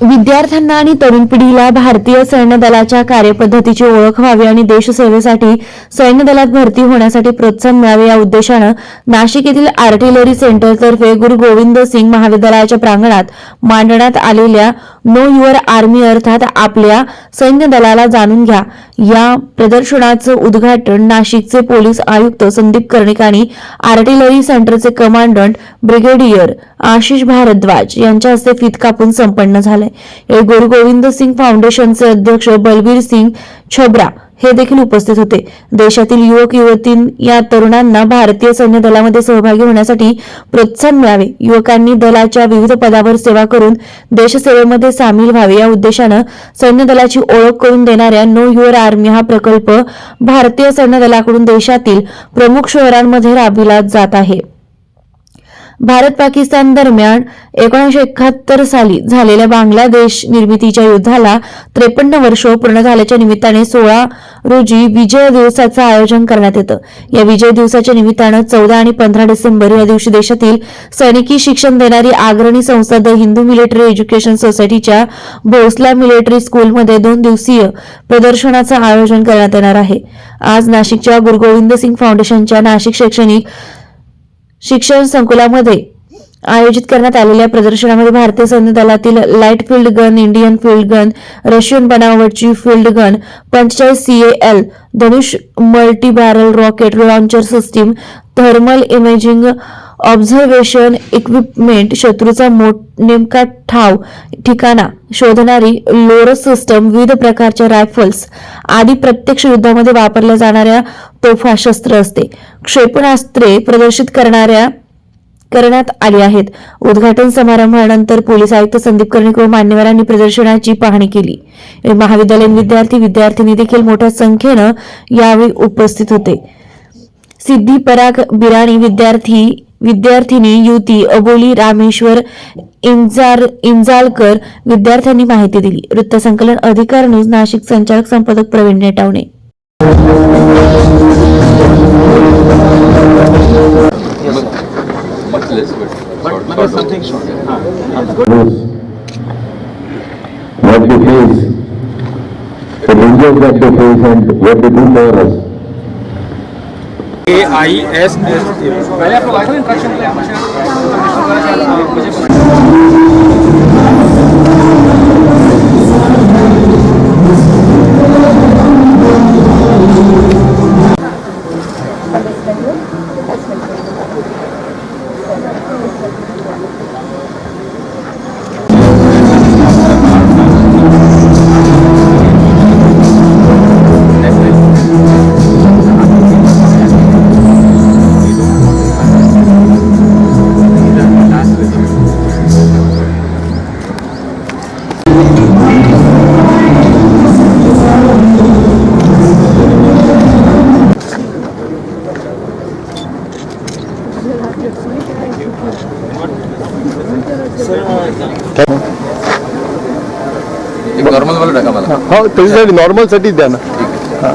विद्यार्थ्यांना आणि तरुण पिढीला भारतीय सैन्य दलाच्या कार्यपद्धतीची ओळख व्हावी आणि देशसेवेसाठी सैन्य दलात भरती होण्यासाठी प्रोत्साहन मिळावे या उद्देशानं नाशिक येथील आर्टिलरी सेंटरतर्फे गुरु गोविंद सिंग महाविद्यालयाच्या प्रांगणात मांडण्यात आलेल्या नो युअर आर्मी अर्थात आपल्या सैन्य दलाला जाणून घ्या. या प्रदर्शनाचं उद्घाटन नाशिकचे पोलीस आयुक्त संदीप कर्णिक आणि आर्टिलरी सेंटरचे कमांडंट ब्रिगेडियर आशिष भारद्वाज यांच्या हस्ते फीत कापून संपन्न झालंय या गुरु गोविंद सिंग फाउंडेशनचे अध्यक्ष बलबीर सिंग छबरा हे देखील उपस्थित होते. देशातील युवक युवती या तरुणांना भारतीय सैन्य दलामध्ये सहभागी होण्यासाठी प्रोत्साहन मिळावे. युवकांनी दलाच्या विविध पदावर सेवा करून देशसेवेमध्ये सामील व्हावे. या उद्देशानं सैन्य दलाची ओळख करून देणाऱ्या नो युअर आर्मी हा प्रकल्प भारतीय सैन्य दलाकडून देशातील प्रमुख शहरांमध्ये राबविला जात आहे. भारत पाकिस्तान दरम्यान एकोणीसशे एकाहत्तर साली झालेल्या बांगलादेश निर्मितीच्या युद्धाला त्रेपन्न वर्ष पूर्ण झाल्याच्या निमित्ताने सोळा रोजी विजय दिवसाचं आयोजन करण्यात येतं. या विजय दिवसाच्या निमित्तानं चौदा आणि पंधरा डिसेंबर या दिवशी देशातील सैनिकी शिक्षण देणारी अग्रणी संस्था द हिंदू मिलिटरी एज्युकेशन सोसायटीच्या भोसला मिलिटरी स्कूलमध्ये दोन दिवसीय प्रदर्शनाचं आयोजन करण्यात येणार आहे. आज नाशिकच्या गुरुगोविंद सिंग फाउंडेशनच्या नाशिक शैक्षणिक शिक्षण संकुलामध्ये आयोजित करण्यात आलेल्या प्रदर्शनामध्ये भारतीय सैन्य दलातील light field gun Indian field gun Russian बनावटची field gun पंचेचाळीस CAL Dhanush multi barrel rocket launcher system thermal imaging observation equipment शत्रूचा नेमका ठाव ठिकाणा शोधणारी लोरस सिस्टम विविध प्रकारच्या रायफल्स आदी प्रत्यक्ष युद्धामध्ये वापरल्या जाणाऱ्या तोफा शस्त्र असते. क्षेपणास्त्रे प्रदर्शित करणाऱ्या करण्यात आली आहेत. उद्घाटन समारंभानंतर पोलीस आयुक्त संदीप कर्णिक व मान्यवरांनी प्रदर्शनाची पाहणी केली. महाविद्यालयीन विद्यार्थी विद्यार्थिनी देखील मोठ्या संख्येनं यावेळी उपस्थित होते. सिद्धी पराग बिराणी विद्यार्थी विद्यार्थिनी युती अबोली रामेश्वर इंजार इंजालकर विद्यार्थ्यांनी माहिती दिली. वृत्तसंकलन अधिकार न्यूज नाशिक संचालक संपादक Pravin Netawane. what they face, the dangers that they face and what they do for us. A I S S पहले आपको वाइफाई इंट्रैक्शन एक नॉर्मल वाला हो त्याच्यासाठी नॉर्मलसाठी द्या ना हाँ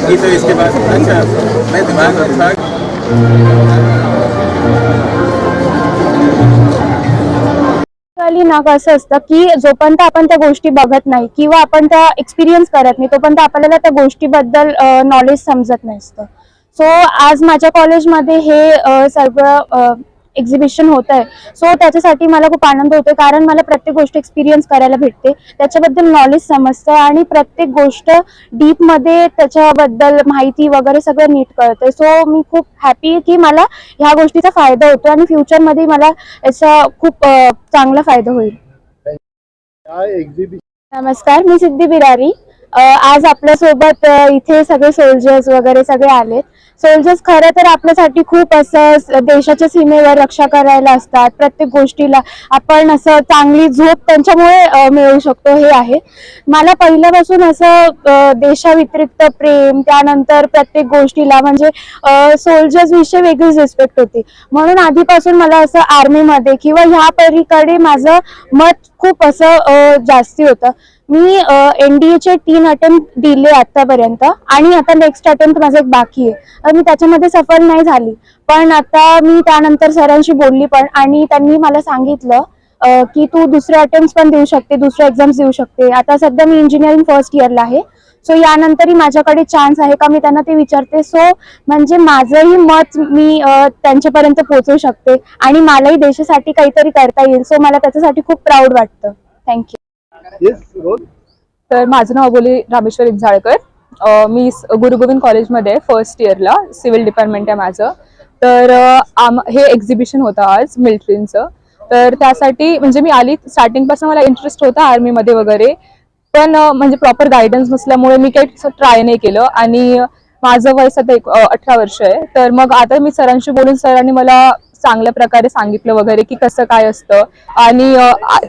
बाकी तो इसके बाद अच्छा मैं दिमाग में ना कसं असतं की जोपर्यंत आपण त्या गोष्टी बघत नाही किंवा आपण त्या एक्सपिरियन्स करत नाही तोपर्यंत आपल्याला त्या गोष्टीबद्दल नॉलेज समजत नसतं. सो आज माझ्या कॉलेजमध्ये हे सर्व एक्झिबिशन होत आहे सो त्याच्यासाठी मला खूप आनंद होतो कारण मला प्रत्येक गोष्ट एक्सपिरियन्स करायला भेटते. त्याच्याबद्दल नॉलेज समजतं आणि प्रत्येक गोष्ट डीपमध्ये त्याच्याबद्दल माहिती वगैरे सगळं नीट कळते सो मी खूप हॅपी की मला ह्या गोष्टीचा फायदा होतो आणि फ्युचरमध्ये मला याचा खूप चांगला फायदा होईल. नमस्कार मी सिद्धी बिरारी. आज आपल्यासोबत इथे सगळे सोल्जर्स वगैरे सगळे आलेत. सोल्जर्स खरं तर आपल्यासाठी खूप असं देशाच्या सीमेवर रक्षा करायला असतात. प्रत्येक गोष्टीला आपण असं चांगली झोप त्यांच्यामुळे मिळू मिळवू शकतो हे आहे. मला पहिल्यापासून असं देशाव्यतिरिक्त प्रेम त्यानंतर प्रत्येक गोष्टीला म्हणजे सोल्जर्स विषयी वेगळीच रिस्पेक्ट होती. म्हणून आधीपासून मला असं आर्मीमध्ये किंवा ह्या परीकडे माझं मत खूप असं जास्ती होतं. मी एनडीएचे तीन अटेम्प्ट दिले आतापर्यंत आणि आता नेक्स्ट अटेम्प्ट माझं एक बाकी आहे. तर मी त्याच्यामध्ये सफल नाही झाली. पण आता मी त्यानंतर सरांशी बोलली पण आणि त्यांनी मला सांगितलं की तू दुसरे अटेम्प्ट पण देऊ शकते दुसरे एक्झाम्स देऊ शकते. आता सध्या मी इंजिनिअरिंग फर्स्ट इयरला आहे. सो यानंतरही माझ्याकडे चान्स आहे का मी त्यांना ते विचारते. सो म्हणजे माझंही मत मी त्यांच्यापर्यंत पोहोचवू शकते आणि मलाही देशासाठी काहीतरी करता येईल. सो मला त्याच्यासाठी खूप प्राऊड वाटतं. थँक्यू तर माझं नाव बोली रामेश्वर इंझाळकर मी गुरुगोविंद कॉलेजमध्ये फर्स्ट इयरला सिव्हिल डिपार्टमेंट आहे माझं. तर आम हे एक्झिबिशन होतं आज मिलिटरींचं तर त्यासाठी म्हणजे मी आली स्टार्टिंगपासून मला इंटरेस्ट होता आर्मीमध्ये वगैरे. पण म्हणजे प्रॉपर गायडन्स नसल्यामुळे मी काही ट्राय नाही केलं. आणि माझं वय सध्या एक अठरा वर्ष आहे. तर मग आता मी सरांशी बोलून सरांनी मला चांगल्या प्रकारे सांगितलं वगैरे की कसं काय असतं. आणि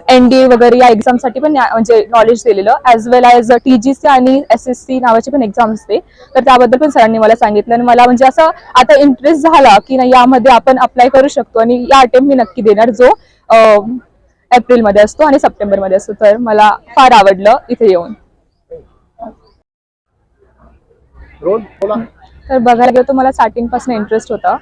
एनडीए वगैरे या एक्झामसाठी पण म्हणजे नॉलेज दिलेलं. As well as T G C आणि एस एस सी नावाची पण एक्झाम असते. तर त्याबद्दल पण सरांनी मला सांगितलं आणि मला म्हणजे असं आता इंटरेस्ट झाला की नाही यामध्ये आपण अप्लाय करू शकतो. आणि या अटेम्प्ट मी नक्की देणार जो एप्रिलमध्ये असतो आणि सप्टेंबरमध्ये असतो. तर मला फार आवडलं इथे येऊन. तर बघायला गेलं तर मला स्टार्टिंगपासून इंटरेस्ट होता.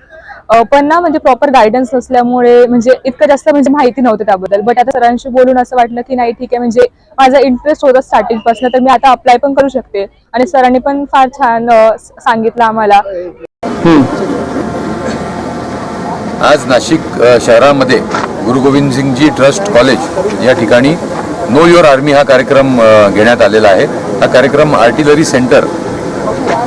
पण ना म्हणजे प्रॉपर गायडन्स नसल्यामुळे म्हणजे इतकं जास्त म्हणजे माहिती नव्हतं त्याबद्दल. बट आता सरांशी बोलून असं वाटलं की नाही ठीक आहे म्हणजे माझा इंटरेस्ट होता स्टार्टिंगपासून तर मी आता अप्लाय पण करू शकते. आणि सरांनी पण फार छान सांगितलं आम्हाला. आज नाशिक शहरामध्ये गुरु गोविंद सिंगजी ट्रस्ट कॉलेज या ठिकाणी नो युअर आर्मी हा कार्यक्रम घेण्यात आलेला आहे. हा कार्यक्रम artillery centre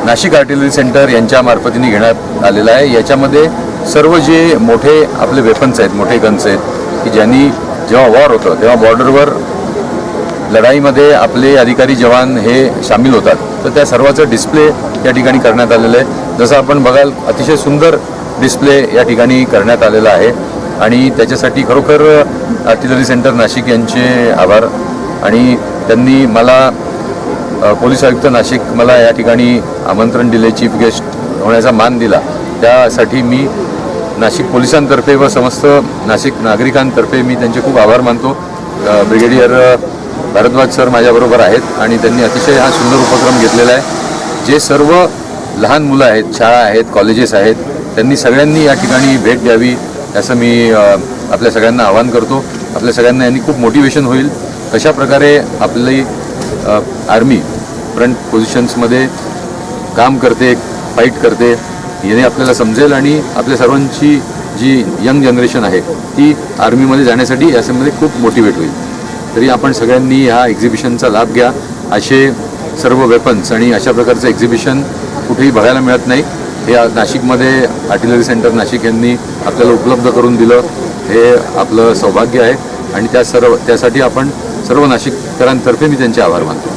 Nashik artillery centre यांच्या मार्फतीने घेण्यात आलेला आहे. याच्यामध्ये सर्व जे मोठे आपले वेपन्स आहेत मोठे गन्स आहेत की ज्यांनी जेव्हा वॉर होतं तेव्हा बॉर्डरवर लढाईमध्ये आपले अधिकारी जवान हे सामील होतात. तर त्या सर्वाचं डिस्प्ले या ठिकाणी करण्यात आलेलं आहे. जसं आपण बघाल अतिशय सुंदर डिस्प्ले या ठिकाणी करण्यात आलेला आहे. आणि त्याच्यासाठी खरोखर आर्टिलरी सेंटर नाशिक यांचे आभार. आणि त्यांनी मला पोलीस आयुक्त नाशिक मला या ठिकाणी आमंत्रण दिले चीफ गेस्ट होण्याचा मान दिला. त्यासाठी मी नाशिक पोलिसांतर्फे व समस्त नाशिक नागरिकांतर्फे मी त्यांचे खूप आभार मानतो. ब्रिगेडियर भारद्वाज सर माझ्याबरोबर आहेत आणि त्यांनी अतिशय हा सुंदर उपक्रम घेतलेला आहे. जे सर्व लहान मुलं आहेत शाळा आहेत कॉलेजेस आहेत त्यांनी सगळ्यांनी या ठिकाणी भेट द्यावी असं मी आपल्या सगळ्यांना आवाहन करतो. आपल्या सगळ्यांना यांनी खूप मोटिवेशन होईल. कशा प्रकारे आपली आर्मी फ्रंट पोझिशन्समध्ये काम करते फाईट करते. याने आपल्याला समजेल आणि आपल्या सर्वांची जी यंग जनरेशन आहे ती आर्मीमध्ये जाण्यासाठी याच्यामध्ये खूप मोटिवेट होईल. तरी आपण सगळ्यांनी ह्या एक्झिबिशनचा लाभ घ्या. असे सर्व वेपन्स आणि अशा प्रकारचं एक्झिबिशन कुठेही बघायला मिळत नाही. हे नाशिकमध्ये आर्टिलरी सेंटर नाशिक यांनी आपल्याला उपलब्ध करून दिलं. हे आपलं सौभाग्य आहे. आणि त्या सर्व त्यासाठी आपण सर्व नाशिककरांतर्फे मी त्यांचे आभार मानतो.